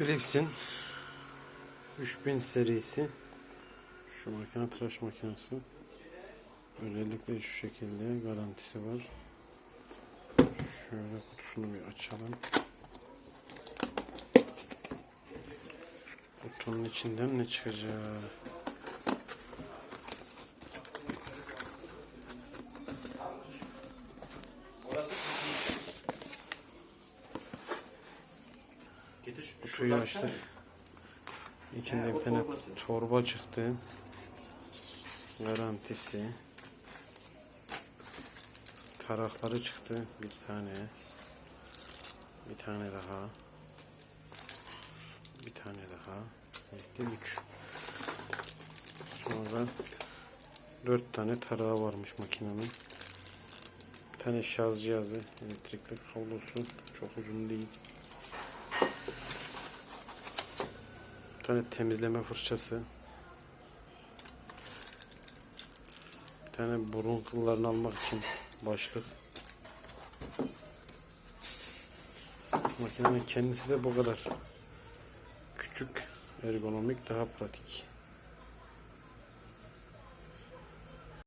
Philips'in 3000 serisi şu makine tıraş makinesi. Özellikle şu şekilde garantisi var. Şöyle kutusunu bir açalım. Kutunun içinden ne çıkacak? Getir şu Şurayı açtık. İçinde He, bir tane torbası. torba çıktı. Garantisi. Tarakları çıktı. Bir tane. Bir tane daha. Bir tane daha. Ekti üç. Sonra dört tane tarağı varmış makinenin. Bir tane şarj cihazı, elektrikli kablosu. Çok uzun değil. Bir tane temizleme fırçası. Bir tane burun kıllarını almak için başlık. Makinenin kendisi de bu kadar. Küçük, ergonomik, daha pratik.